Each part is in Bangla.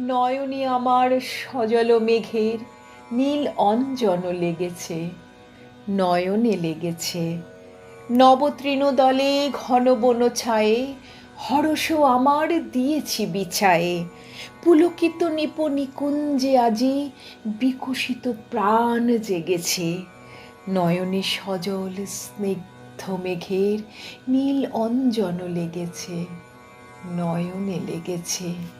নয়নে আমার সজল মেঘের নীল অঞ্জন লেগেছে, নয়নে লেগেছে। নবতৃণ দলে ঘন বন ছায়ে হরস আমার দিয়েছি বিছায়ে। পুলকিত নিপ নিকুঞ্জে আজি বিকশিত প্রাণ জেগেছে। নয়নে সজল স্নিগ্ধ মেঘের নীল অঞ্জন লেগেছে, নয়নে লেগেছে।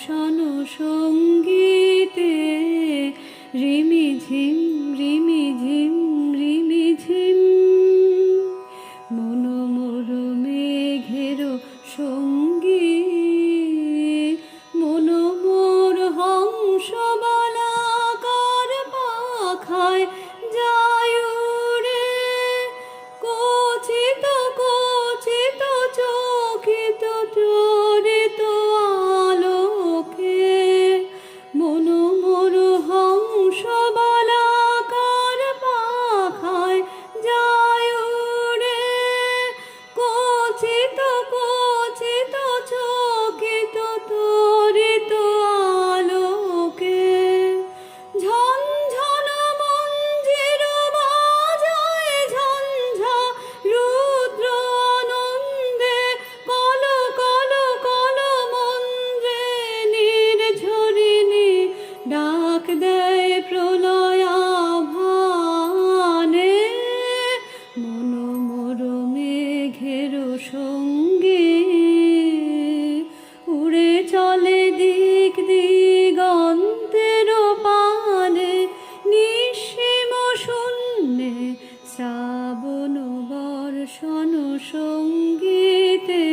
বর্ষণ সঙ্গীতে সঙ্গে উড়ে চলে দিক দিগন্তের পানে নিঃসীম শূন্যে শ্রাবণ বর্ষণ সঙ্গীতে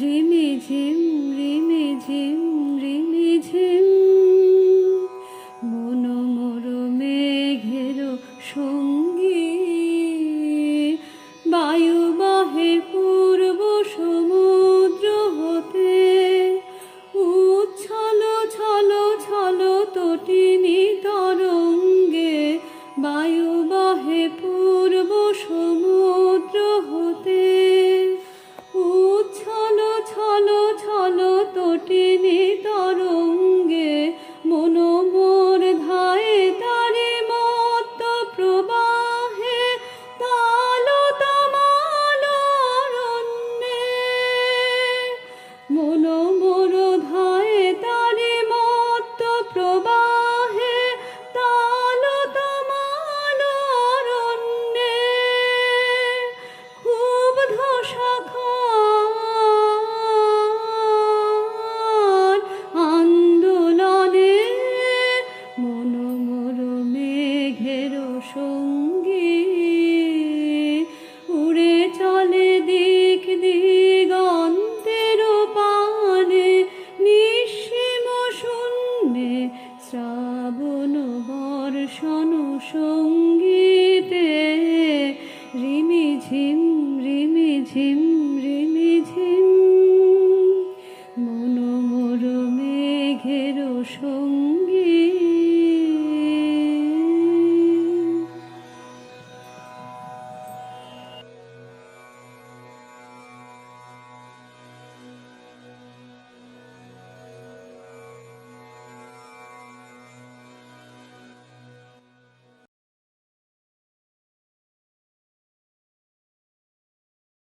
ঝিম ঝিম সঙ্গীতে রিমি ঝিম রিমি ঝিম।